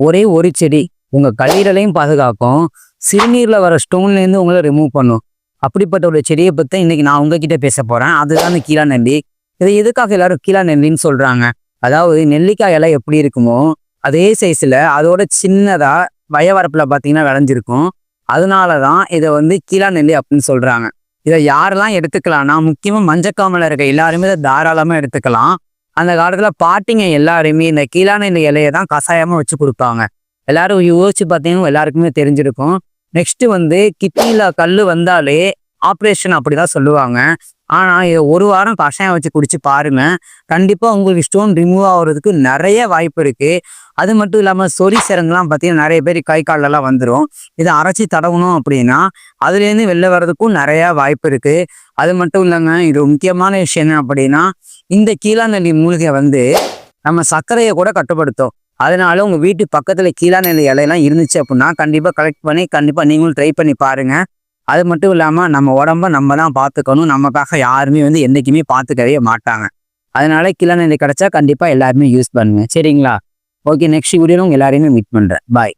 ஒரே ஒரு செடி உங்க கல்லீரலையும் பாதுகாக்கும். சிறுநீர்ல வர ஸ்டோன்ல இருந்து உங்களை ரிமூவ் பண்ணும். அப்படிப்பட்ட ஒரு செடியை பத்தி இன்னைக்கு நான் உங்ககிட்ட பேச போறேன். அதுதான் அந்த கீழா நெல்லி. இதை எதுக்காக எல்லாரும் கீழா நெல்லின்னு சொல்றாங்க? அதாவது நெல்லிக்காய் இலை எப்படி இருக்குமோ அதே சைஸ்ல அதோட சின்னதா வயவரப்புல பாத்தீங்கன்னா விளைஞ்சிருக்கும். அதனாலதான் இதை வந்து கீழா நெல்லி அப்படின்னு சொல்றாங்க. இதை யாரெல்லாம் எடுத்துக்கலாம்னா முக்கியமா மஞ்சக்காமல இருக்க எல்லாருமே இதை தாராளமா எடுத்துக்கலாம். அந்த காலத்துல பாட்டிங்க எல்லாருமே இந்த கீழான இந்த இலையை தான் கஷாயமா வச்சு கொடுப்பாங்க. எல்லாரும் யோசிச்சு பார்த்தீங்கன்னா எல்லாருக்குமே தெரிஞ்சிருக்கும். நெக்ஸ்ட் வந்து கிட்னில கல் வந்தாலே ஆப்ரேஷன் அப்படிதான் சொல்லுவாங்க. ஆனால் இதை ஒரு வாரம் கஷாயம் வச்சு குடிச்சு பாருங்க. கண்டிப்பாக உங்களுக்கு ஸ்டோன் ரிமூவ் ஆகுறதுக்கு நிறைய வாய்ப்பு இருக்குது அது மட்டும் இல்லாமல் சொறி சிறங்குலாம் பார்த்தீங்கன்னா நிறைய பேர் கை காலெல்லாம் வந்துடும் இதை அரைச்சி தடவணும் அப்படின்னா அதுலேருந்து வெளில வர்றதுக்கும் நிறையா வாய்ப்பு இருக்குது அது மட்டும் இல்லைங்க இது முக்கியமான விஷயம் என்ன அப்படின்னா இந்த கீழாநெல்லி மூலிகை வந்து நம்ம சர்க்கரையை கூட கட்டுப்படுத்தும். அதனால உங்கள் வீட்டு பக்கத்தில் கீழாநெல்லி இலையெல்லாம் இருந்துச்சு அப்படின்னா கண்டிப்பாக கலெக்ட் பண்ணி கண்டிப்பாக நீங்களும் ட்ரை பண்ணி பாருங்கள் அது மட்டும் இல்லாமல் நம்ம உடம்ப நம்ம தான் பார்த்துக்கணும் நமக்காக யாருமே வந்து என்றைக்குமே பார்த்துக்கவே மாட்டாங்க. அதனால கீழாநெல்லி கிடைச்சா கண்டிப்பாக எல்லாருமே யூஸ் பண்ணுங்க. சரிங்களா? ஓகே நெக்ஸ்ட் வீடியோவில் உங்கள் எல்லாரையுமே மீட் பண்ணுறேன் பாய்